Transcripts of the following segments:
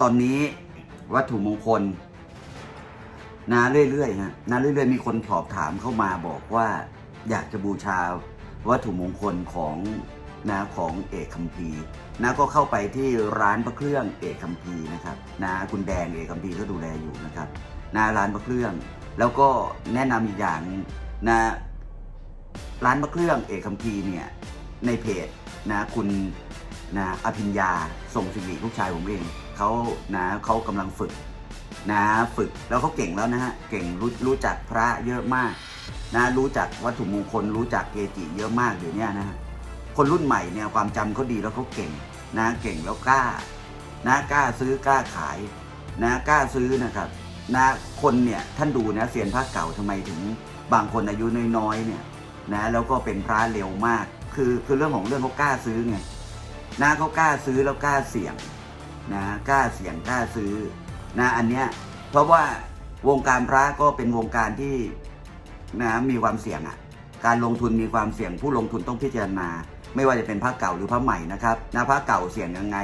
ตอนนี้วัตถุมงคลนะเรื่อยๆฮะนะเรื่อยๆมีคนสอบถามเข้ามาบอกว่าอยากจะบูชาวัตถุมงคลของนะของเอกคัมภีร์นะก็เข้าไปที่ร้านพระเครื่องเอกคัมภีร์นะครับนะคุณแดงเอกคัมภีร์ก็ดูแลอยู่นะครับนะร้านพระเครื่อง แล้วก็แนะนำอีกอย่างนะร้านพระเครื่องเอกคัมภีร์เนี่ยในเพจนะคุณนะอภิญญาส่งสิริลูกชายผมเอง เขานะเขากำลังฝึกนะฝึกแล้วเขาเก่งแล้วนะฮะเก่งรู้รู้จักพระเยอะมากนะรู้จักวัตถุมงคล รู้จักเกจิเยอะมากเดี๋ยวนี้นะฮะคนรุ่นใหม่เนี่ยความจำเขาดีแล้วเขาเก่งนะเก่งแล้วกล้านะกล้าซื้อกล้าขายนะกล้าซื้อนะครับนะคนเนี่ยท่านดูนะเซียนพระเก่าทำไมถึงบางคนอายุน้อยๆเนี่ยนะแล้วก็เป็นพระเร็วมาก คือคือเรื่องของเรื่องเขากล้าซื้อไงนะเขากล้าซื้อแล้วกล้าเสี่ยง นะกล้าเสี่ยงกล้าซื้อนะอันเนี้ยเพราะว่าวงการพระก็เป็นวงการที่นะมีความเสี่ยงอะ่ะ การลงทุนมีความเสี่ยงผู้ลงทุนต้องพิจารณา ไม่ว่าจะเป็นพระเก่าหรือพระใหม่นะครับนะพระเก่าเสี่ยงยังไง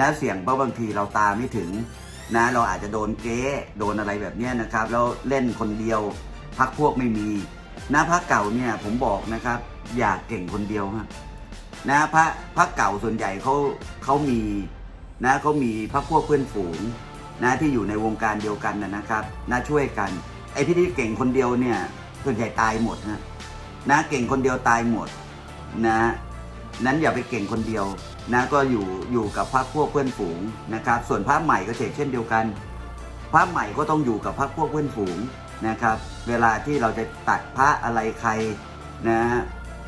นะเสี่ยงเพราะบางทีเราตามไม่ถึงนะเราอาจจะโดนเก๊โดนอะไรแบบเนี้ยนะครับแล้วเล่นคนเดียวพักพวกไม่มีนะพระเก่าเนี่ยผมบอกนะครับ อย่าเก่งคนเดียวฮะนะพระพระเก่าส่วนใหญ่เขาเขามี นะเขามีพระพวกเพื่อนฝูงนะที่อยู่ในวงการเดียวกันนะครับนะช่วยกัน ไอ้ที่ที่เก่งคนเดียวเนี่ยส่วนใหญ่ตายหมดนะนะเก่งคนเดียวตายหมดนะนั้นอย่าไปเก่งคนเดียวนะก็อยู่อยู่กับพรรคพวกเพื่อนฝูงนะครับ ส่วนพระใหม่ก็เช่นเดียวกันพระใหม่ก็ต้องอยู่กับพรรคพวกเพื่อนฝูงนะครับ เวลาที่เราจะตัดพระอะไรใครนะ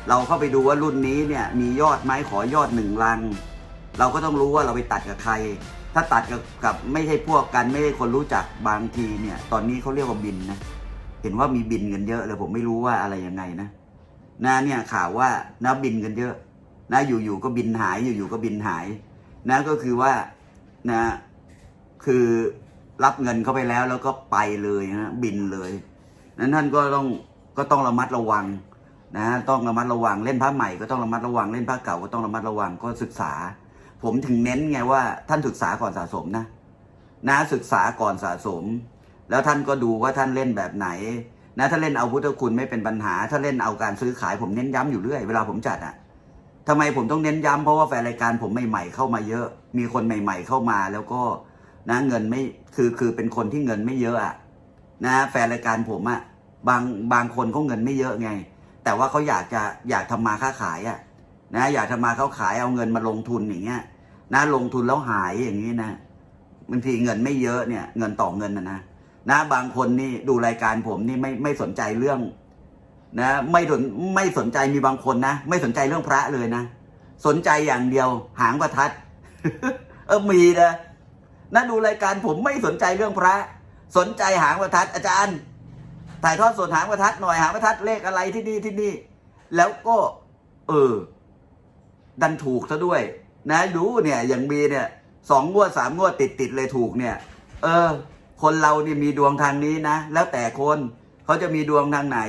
เราเข้าไปดูว่ารุ่นนี้เนี่ยมียอดไหมขอยอดหนึ่งลัง เราก็ต้องรู้ว่าเราไปตัดกับใคร ถ้าตัดกับกับไม่ใช่พวกกันไม่ใช่คนรู้จักบางทีเนี่ย ตอนนี้เขาเรียกว่าบินนะเห็นว่ามีบินกันเยอะเลยผมไม่รู้ว่าอะไรยังไงนะนะเนี่ยข่าวว่านะบินกันเยอะ นะอยู่ๆก็บินหายอยู่ๆก็บินหาย นะก็คือว่านะคือรับเงินเข้าไปแล้วแล้วก็ไปเลยนะบินเลย นั้นท่านก็ต้องก็ต้องระมัดระวังนะต้องระมัดระวังเล่นพระใหม่ก็ต้องระมัดระวังเล่นพระเก่าก็ต้องระมัดระวังก็ศึกษา ผมถึงเน้นไงว่าท่านศึกษาก่อนสะสมนะนะศึกษาก่อนสะสม แล้วท่านก็ดูว่าท่านเล่นแบบไหน นะถ้าเล่นเอาพุทธคุณไม่เป็นปัญหา ถ้าเล่นเอาการซื้อขายผมเน้นย้ำอยู่เรื่อยเวลาผมจัดอะทำไมผมต้องเน้นย้ำเพราะว่าแฟนรายการผมใหม่ๆเข้ามาเยอะ มีคนใหม่ ๆ เข้ามาแล้วก็นะเงินไม่คือคือเป็นคนที่เงินไม่เยอะอะนะแฟนรายการผมอะบางบางคนเขาเงินไม่เยอะไง แต่ว่าเขาอยากจะอยากทำมาค้าขายอะ นะอยากทำมาค้าขายเอาเงินมาลงทุนอย่างเงี้ยนะลงทุนแล้วหายอย่างนี้นะบางทีเงินไม่เยอะเนี่ย เงินต่อเงินนะนะนะบางคนนี่ดูรายการผมนี่ไม่ไม่สนใจเรื่อง นะ ไม่สนไม่สนใจมีบางคนนะไม่สนใจเรื่องพระเลยนะสนใจอย่างเดียว หางประทัด เออมีนะนะดูรายการผมไม่สนใจเรื่องพระ สนใจหางประทัดอาจารย์ ถ่ายทอดสดหางประทัดหน่อยหางประทัดเลขอะไรที่นี่ที่นี่ แล้วก็ เออ ดันถูกซะด้วย นะดูเนี่ยอย่างมีเนี่ยสองงวดสามงวดติดติดๆเลยถูกเนี่ย เออ คนเรานี่มีดวงทางนี้นะ แล้วแต่คนเขาจะมีดวงทางไหน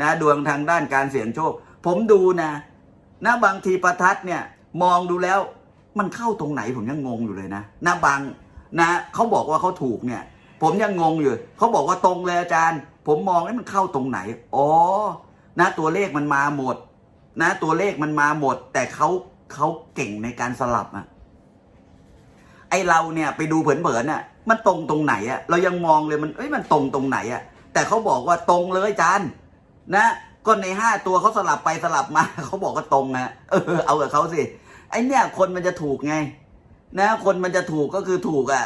นะ ดวงทางด้านการเสี่ยงโชค ผมดูนะนะบางทีประทัดเนี่ย มองดูแล้ว มันเข้าตรงไหนผมยังงงอยู่เลยนะนะบางนะเขาบอกว่าเขาถูกเนี่ย ผมยังงงอยู่เขาบอกว่าตรงเลยอาจารย์ ผมมองให้มันเข้าตรงไหนอ๋อนะตัวเลขมันมาหมด นะตัวเลขมันมาหมด แต่เขาเขาเก่งในการสลับอะไอเราเนี่ยไปดูเผินๆน่ะมันตรงตรงไหนอะเรายังมองเลยมันเอ้ยมันตรงตรงไหนอะแต่เขาบอกว่าตรงเลยจารย์นะก็ในห้าตัวเขาสลับไปสลับมาเขาบอกว่าตรงนะเออเอากับเขาสิไอเนี่ยคนมันจะถูกไง นะ คนมันจะถูกก็คือถูกอะ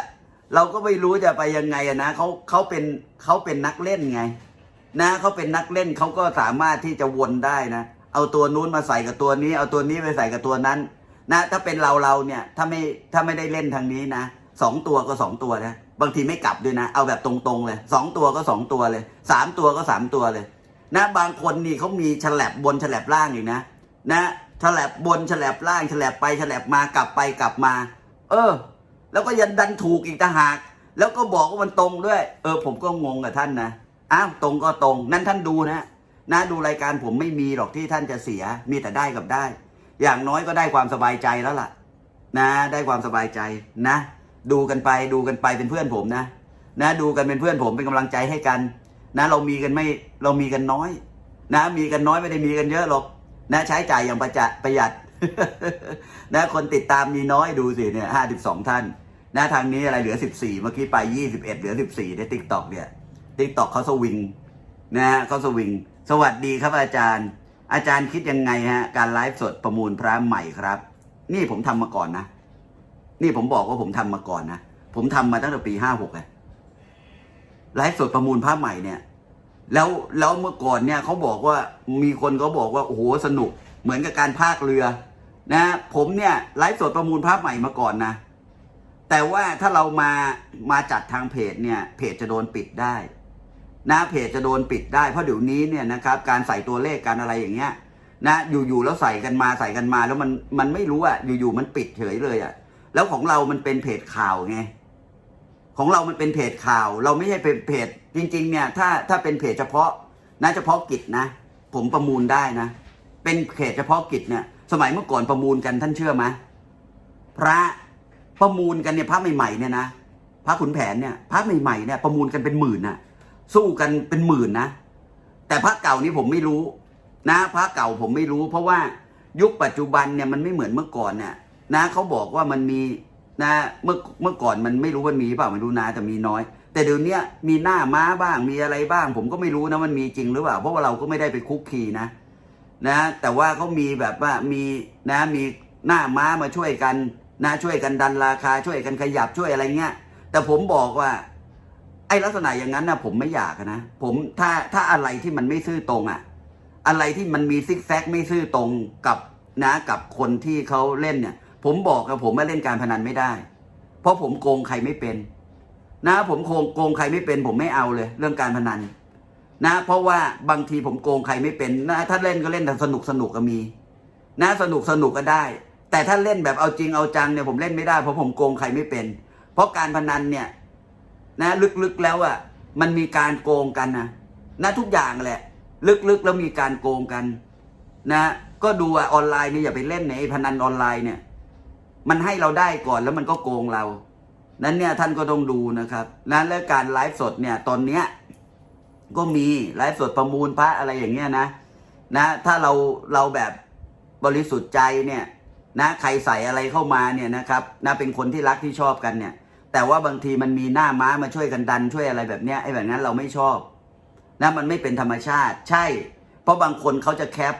เราก็ไม่รู้จะไปยังไงอะนะเขาเขาเป็นเขาเป็นนักเล่นไง นะเขาเป็นนักเล่นเขาก็สามารถที่จะวนได้นะ เอาตัวนู้นมาใส่กับตัวนี้ เอาตัวนี้ไปใส่กับตัวนั้น นะ ถ้าเป็นเราเราเนี่ยถ้าไม่ถ้าไม่ได้เล่นทางนี้นะสองตัวก็สองตัวนะบางทีไม่กลับด้วยนะ เอาแบบตรงๆเลยสองตัวก็สองตัวเลยสามตัวก็สามตัวเลย นะ บางคนนี่เขามีฉลับบนฉลับล่างอีกนะ นะฉลับบนฉลับล่างฉลับไปฉลับมากลับไปกลับมา เออ แล้วก็ยันดันถูกอีกต่างหาก แล้วก็บอกว่ามันตรงด้วย เออ ผมก็งงกับท่านนะอ้าวตรงก็ตรง นั่นท่านดูนะ นะดูรายการผมไม่มีหรอกที่ท่านจะเสีย มีแต่ได้กับได้ อย่างน้อยก็ได้ความสบายใจแล้วล่ะ นะ ได้ความสบายใจนะ ดูกันไปดูกันไปเป็นเพื่อนผมนะ นะดูกันเป็นเพื่อนผมเป็นกำลังใจให้กัน นะ เรามีกันไม่เรามีกันน้อย นะ มีกันน้อยไม่ได้มีกันเยอะหรอก นะใช้จ่ายอย่างประจะประหยัดนะคนติดตามมีน้อยดูสิเนี่ยห้าสิบสองท่าน นะทางนี้อะไรเหลือสิบสี่เมื่อกี้ไปยี่สิบเอ็ดเหลือสิบสี่ในติ๊กต็อกเนี่ยติ๊กต็อกเขาสวิงนะเขาสวิง สวัสดีครับอาจารย์ อาจารย์คิดยังไงฮะ การไลฟ์สดประมูลพระใหม่ครับ นี่ผมทำมาก่อนนะ นี่ผมบอกว่าผมทำมาก่อนนะ ผมทำมาตั้งแต่ปีห้าหกเลยไลฟ์สดประมูลพระใหม่เนี่ย แล้วแล้วเมื่อก่อนเนี่ยเขาบอกว่ามีคนเขาบอกว่าโอ้โหสนุก เหมือนกับการพากเรือ นะ ผมเนี่ยไลฟ์สดประมูลพระใหม่มาก่อนนะ แต่ว่าถ้าเรามามาจัดทางเพจเนี่ย เพจจะโดนปิดได้ นะเพจจะโดนปิดได้เพราะเดี๋ยวนี้เนี่ยนะครับการใส่ตัวเลขการอะไรอย่างเงี้ยนะอยู่ๆแล้วใส่กันมาใส่กันมาแล้วมันมันไม่รู้อะอยู่ๆมันปิดเฉยเลยอะแล้วของเรามันเป็นเพจข่าวไงของเรามันเป็นเพจข่าว เราไม่ใช่เป็นเพจจริง ๆ เนี่ยถ้าถ้าเป็นเพจเฉพาะนะเฉพาะกิจนะ ผมประมูลได้นะ เป็นเพจเฉพาะกิจเนี่ย สมัยเมื่อก่อนประมูลกันท่านเชื่อไหมพระประมูลกันเนี่ยพระใหม่ๆเนี่ยนะพระขุนแผนเนี่ยพระใหม่ๆเนี่ยประมูลกันเป็นหมื่นน่ะ สู้กันเป็นหมื่นนะ แต่พระเก่านี้ผมไม่รู้ นะพระเก่าผมไม่รู้ เพราะว่ายุคปัจจุบันเนี่ยมันไม่เหมือนเมื่อก่อนเนี่ยนะเขาบอกว่ามันมีนะเมื่อเมื่อก่อนมันไม่รู้มันมีเปล่าไม่รู้นะแต่มีน้อย แต่เดี๋ยวนี้มีหน้าม้าบ้างมีอะไรบ้าง ผมก็ไม่รู้นะมันมีจริงหรือเปล่าเพราะว่าเราก็ไม่ได้ไปคุกคีนะ นะ แต่ว่าเขามีแบบว่ามีนะมีหน้าม้ามาช่วยกันนะช่วยกันดันราคาช่วยกันขยับช่วยอะไรเงี้ยแต่ผมบอกว่า ไอ้ลักษณะอย่างนั้นนะผมไม่อยากนะผมถ้าถ้าอะไรที่มันไม่ซื่อตรงอะอะไรที่มันมีซิกแซกไม่ซื่อตรงกับนะกับคนที่เขาเล่นเนี่ย ผมบอกกับผมว่าเล่นการพนันไม่ได้ เพราะผมโกงใครไม่เป็น นะ ผมโกงโกงใครไม่เป็น ผมไม่เอาเลย เรื่องการพนัน นะ เพราะว่าบางทีผมโกงใครไม่เป็นนะถ้าเล่นก็เล่นแต่สนุกสนุกก็มี นะสนุกสนุกก็ได้ แต่ถ้าเล่นแบบเอาจริงเอาจังเนี่ยผมเล่นไม่ได้เพราะผมโกงใครไม่เป็น เพราะการพนันเนี่ย นะลึกๆแล้วอะ่ะมันมีการโกงกันนะนะทุกอย่างแหละ ลึกๆแล้วมีการโกงกัน นะ ก็ดูว่าออนไลน์เนี่ยอย่าไปเล่นในพนันออนไลน์เนี่ย มันให้เราได้ก่อนแล้วมันก็โกงเรา นั้นเนี่ยท่านก็ต้องดูนะครับนะและการไลฟ์สดเนี่ยตอนเนี้ยก็มีไลฟ์สดประมูลพระอะไรอย่างเงี้ยนะนะ ถ้าเราเราแบบบริสุทธิ์ใจเนี่ยนะใครใส่อะไรเข้ามาเนี่ยนะครับนะเป็นคนที่รักที่ชอบกันเนี่ย แต่ว่าบางทีมันมีหน้าม้ามาช่วยกันดันช่วยอะไรแบบเนี้ยไอ้แบบนั้นเราไม่ชอบนะมันไม่เป็นธรรมชาติ ใช่ เพราะบางคนเขาจะแคป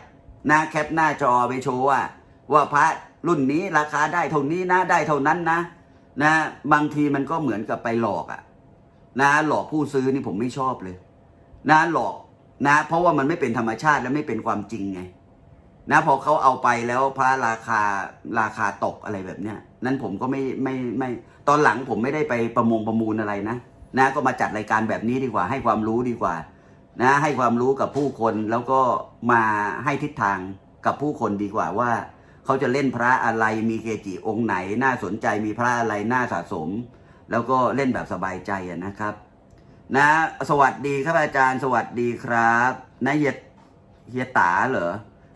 หนะแคปหน้าจอไปโชว์ว่าว่าพระรุ่นนี้ราคาได้เท่านี้นะได้เท่านั้นนะ นะ บางทีมันก็เหมือนกับไปหลอกอะนะ หลอกผู้ซื้อนี่ผมไม่ชอบเลย นะหลอกนะ เพราะว่ามันไม่เป็นธรรมชาติและไม่เป็นความจริงไง นะพอเขาเอาไปแล้วพระราคาราคาตกอะไรแบบเนี้ย นั้นผมก็ไม่ไม่ไม่ตอนหลังผมไม่ได้ไปประมงประมูลอะไรนะนะก็มาจัดรายการแบบนี้ดีกว่า ให้ความรู้ดีกว่านะให้ความรู้กับผู้คนแล้วก็มาให้ทิศทางกับผู้คนดีกว่าว่าเขาจะเล่นพระอะไรมีเกจิองค์ไหน น่าสนใจมีพระอะไรน่าสะสม แล้วก็เล่นแบบสบายใจนะครับ นะ สวัสดีครับอาจารย์ สวัสดีครับนะเฮียเฮียตาเหรอ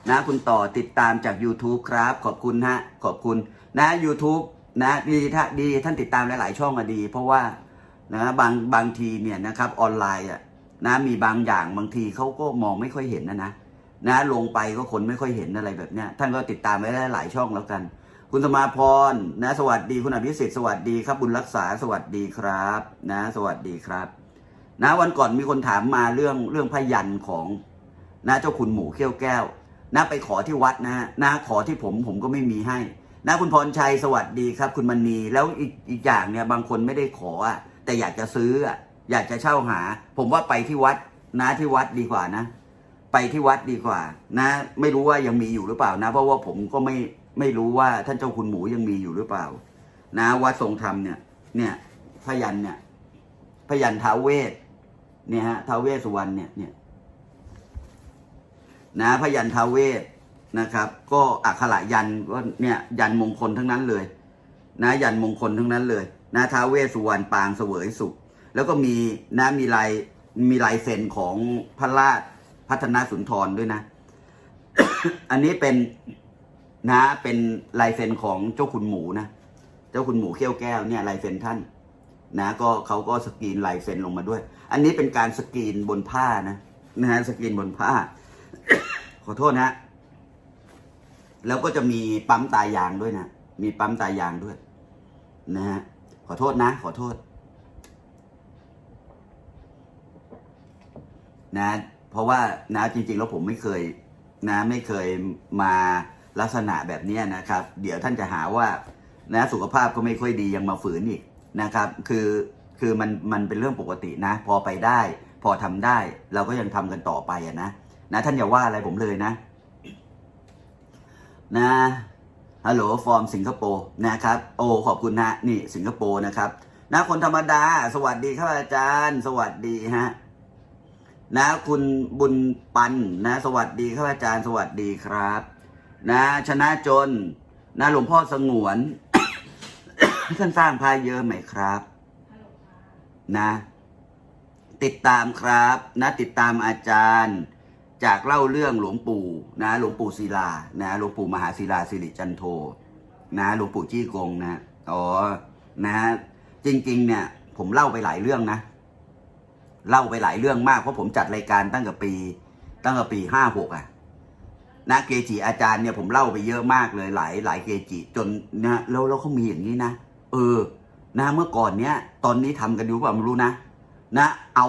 นะคุณต่อติดตามจาก YouTube ครับ ขอบคุณฮะขอบคุณ นะ YouTube นะดีถ้าดีท่านติดตามหลาย ๆ ช่องก็ดี เพราะว่านะบางบางทีเนี่ยนะครับออนไลน์อะนะมีบางอย่างบางทีเขาก็มองไม่ค่อยเห็นนะนะนะลงไปก็คนไม่ค่อยเห็นอะไรแบบเนี้ยท่านก็ติดตามไว้ได้หลายช่องแล้วกัน คุณสมาพรนะสวัสดีคุณอภิสิทธิ์สวัสดีครับ บุญรักษาสวัสดีครับนะ สวัสดีครับ นะวันก่อนมีคนถามมาเรื่องเรื่องพยันของนะเจ้าคุณหมูเขี้ยวแก้วนะไปขอที่วัดนะฮะนะขอที่ผมผมก็ไม่มีให้ นะคุณพรชัยสวัสดีครับ คุณมณีแล้วอีกอีกอย่างเนี่ยบางคนไม่ได้ขออะแต่อยากจะซื้ออะอยากจะเช่าหา ผมว่าไปที่วัดนะที่วัดดีกว่านะ ไปที่วัดดีกว่า นะ ไม่รู้ว่ายังมีอยู่หรือเปล่านะ เพราะว่าผมก็ไม่ไม่รู้ว่าท่านเจ้าคุณหมูยังมีอยู่หรือเปล่า นะวัดทรงธรรมเนี่ย เนี่ยพยันเนี่ยพยันท้าวเวสเนี่ยฮะท้าวเวสสุวรรณเนี่ยเนี่ยนะพยันทาเวศ นะครับ ก็อักขระยันก็เนี่ยยันมงคลทั้งนั้นเลย นะยันมงคลทั้งนั้นเลยนะท้าเวสสุวรรณปางเสวยสุข แล้วก็มีนะมีลายมีลายเซ็นของพระราชพัฒนาสุนทรด้วยนะ อันนี้เป็นนะเป็นลายเซ็นของเจ้าคุณหมูนะเจ้าคุณหมูเขี้ยวแก้วเนี่ยลายเซ็นท่าน นะ ก็เขาก็สกรีนลายเซ็นลงมาด้วย อันนี้เป็นการสกรีนบนผ้านะนะฮะสกรีนบนผ้า ขอโทษนะ แล้วก็จะมีปั๊มตายางด้วยนะ มีปั๊มตายางด้วย นะฮะ ขอโทษนะ ขอโทษ นะ เพราะว่านะจริง ๆ แล้วผมไม่เคย นะ ไม่เคยมาลักษณะแบบนี้นะครับ เดี๋ยวท่านจะหาว่า นะสุขภาพก็ไม่ค่อยดียังมาฝืนอีกนะครับ คือคือมันมันเป็นเรื่องปกตินะ พอไปได้ พอทำได้ เราก็ยังทำกันต่อไปอะนะนะท่านอย่าว่าอะไรผมเลยนะ นะฮัลโหลฟอร์มสิงคโปร์นะครับ โอ้ขอบคุณนะนี่สิงคโปร์นะครับนะคนธรรมดา สวัสดีครับอาจารย์ สวัสดีฮะนะคุณบุญปันนะ สวัสดีครับอาจารย์ สวัสดีครับ นะชนะจน นะหลวงพ่อสงวนท่านสร้างพายเยอะไหมครับ นะ ติดตามครับ นะติดตามอาจารย์ จากเล่าเรื่องหลวงปู่นะหลวงปู่ศิลานะหลวงปู่มหาศิลาสิริจันโทนะหลวงปู่จี้กงนะอ๋อนะจริงๆ เนี่ยผมเล่าไปหลายเรื่องนะ เล่าไปหลายเรื่องมากเพราะผมจัดรายการตั้งแต่ปี ตั้งแต่ปีห้าหกอะนะเกจิอาจารย์เนี่ยผมเล่าไปเยอะมากเลยหลายหลายเกจิจนนะแล้วแล้วเขามีอย่างนี้นะเออ นะเมื่อก่อนเนี้ยตอนนี้ทำกันอยู่เปล่าไม่รู้นะนะ เอา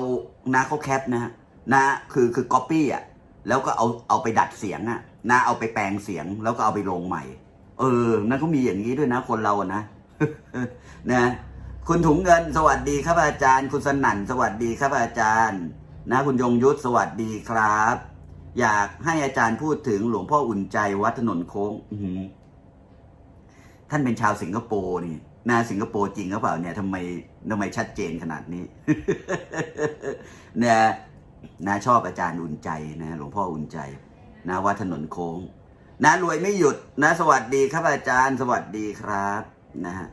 นะเขาแคปนะนะคือคือก๊อปปี้อะ แล้วก็เอาเอาไปดัดเสียงอะนะเอาไปแปลงเสียงแล้วก็เอาไปลงใหม่ เออนั่นเขามีอย่างนี้ด้วยนะคนเราอะนะนะคุณถุงเงินสวัสดีครับอาจารย์ คุณสนั่นสวัสดีครับอาจารย์ นะ คุณยงยุทธสวัสดีครับ อยากให้อาจารย์พูดถึงหลวงพ่ออุ่นใจวัดถนนโค้งท่านเป็นชาวสิงคโปร์นี่นาสิงคโปร์จริงหรือเปล่าเนี่ยทำไมทำไมชัดเจนขนาดนี้เนี่ย นาชอบอาจารย์อุ่นใจนะหลวงพ่ออุ่นใจนะวัดถนนโค้ง นะรวยไม่หยุดนะ สวัสดีครับอาจารย์ สวัสดีครับนะฮะ